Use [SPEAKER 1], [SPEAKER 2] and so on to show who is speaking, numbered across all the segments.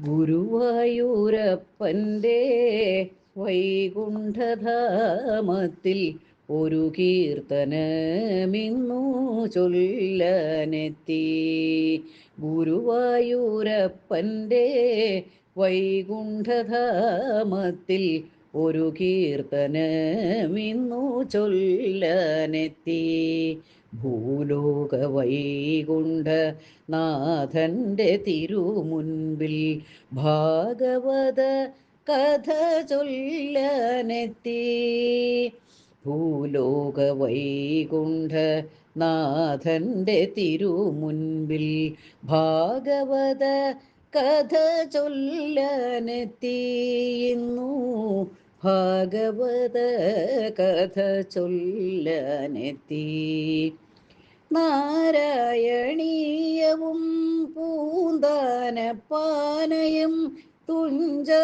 [SPEAKER 1] ഗുരുവായൂരപ്പന്റെ വൈകുണ്ഠധാമത്തിൽ ഒരു കീർത്തനമിന്നു ചൊല്ലനെത്തി. ഗുരുവായൂരപ്പന്റെ വൈകുണ്ഠധാമത്തിൽ ഒരു കീർത്തനമിന്നു ചൊല്ലനെത്തി. ഭൂലോക വൈകുണ്ഠ നാഥന്റെ തിരുമുൻപിൽ ഭാഗവത കഥ ചൊല്ലനെത്തി. ഭൂലോക വൈകുണ്ഠ നാഥന്റെ തിരുമുൻപിൽ ഭാഗവത കഥ ചൊല്ലനെത്തിയുന്നു ഭാഗവത കഥ ചൊല്ലനെത്തി. നാരായണീയവും പൂന്താനപ്പാനയും തുഞ്ചത്താചാര്യന്റെ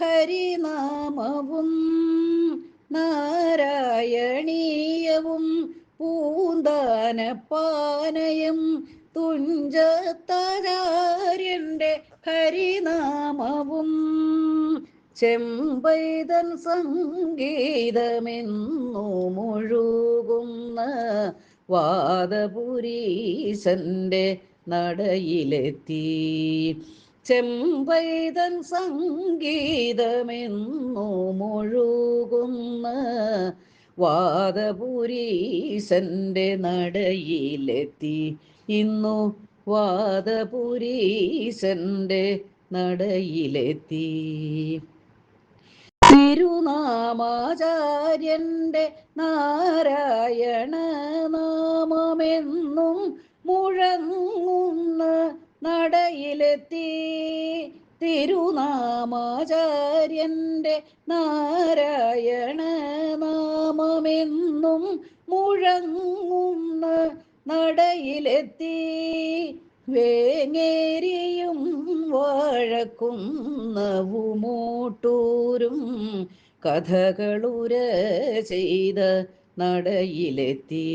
[SPEAKER 1] ഹരിനാമവും നാരായണീയവും പൂന്താനപ്പാനയും തുഞ്ചത്താചാര്യന്റെ ഹരിനാമവും ചെമ്പൈതൻ സംഗീതമെന്നു മുഴുകുന്ന വാദപുരീശന്റെ നടയിലെത്തി. ചെമ്പൈതൻ സംഗീതമെന്നു മുഴുകുന്ന വാദപുരീശന്റെ നടയിലെത്തി. ഇന്നു വാദപുരീശന്റെ നടയിലെത്തി. തിരുനാമാചാര്യന്റെ നാരായണ നാമമെന്നും മുഴങ്ങുന്ന നടയിലെത്തി. തിരുനാമാചാര്യന്റെ നാരായണ നാമമെന്നും മുഴങ്ങുന്ന നടയിലെത്തി. വേങ്ങേരിയും വാഴക്കുന്നവുമൂട്ടൂരും കഥകളുര ചെയ്ത നടയിലെത്തി.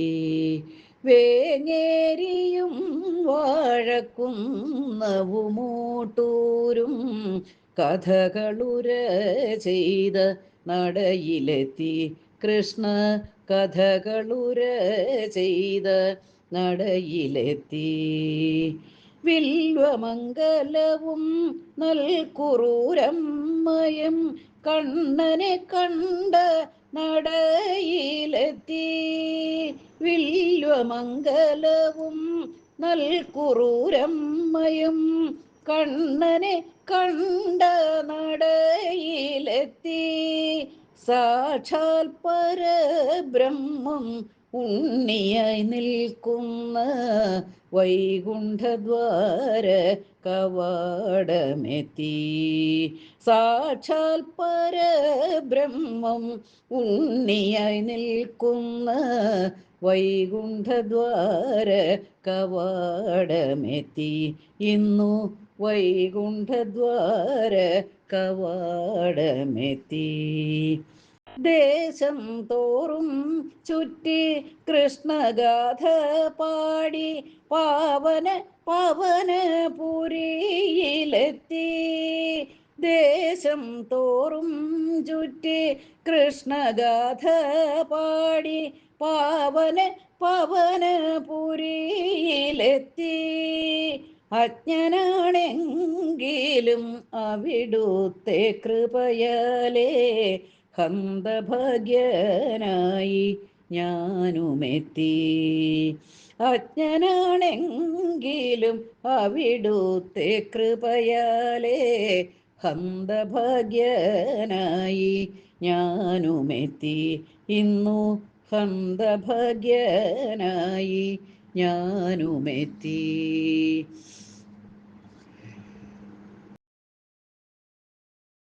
[SPEAKER 1] വേങ്ങേരിയും വാഴക്കുന്നവുമൂട്ടൂരും കഥകളുര ചെയ്ത നടയിലെത്തി. കൃഷ്ണ കഥകളുര ചെയ്ത നടയിലെത്തി. വില്വമംഗലവും നൽകുറൂരമ്മയും കണ്ണനെ കണ്ട നടയിലെത്തി. വില്വമംഗലവും നൽകുറൂരമ്മയും കണ്ണനെ കണ്ട നടയിലെത്തി. സാക്ഷാൽ പരബ്രഹ്മം ഉണ്ണിയായി നിൽക്കുന്ന വൈകുണ്ഠദ്വാര കവാടമെത്തി. സാക്ഷാൽ പരബ്രഹ്മം ഉണ്ണിയായി നിൽക്കുന്ന വൈകുണ്ഠദ്വാര കവാടമെത്തി. ഇന്നു വൈകുണ്ഠദ്വാര കവാടമെത്തി. ദേശം തോറും ചുറ്റി കൃഷ്ണഗാഥ പാടി പാവന പവന പുരിയിലെത്തി. ദേശം തോറും ചുറ്റി കൃഷ്ണഗാഥ പാടി പാവന പവന പുരിയിലെത്തി. അജ്ഞനാണെങ്കിലും അവിടുത്തെ കൃപയാലേ ഹന്തഭാഗ്യനായി ഞാനുമെത്തി. അജ്ഞനാണെങ്കിലും അവിടുത്തെ കൃപയാലേ ഹന്തഭാഗ്യനായി ഞാനുമെത്തി. ഇന്നു ഹന്തഭാഗ്യനായി ഞാനുമെത്തി.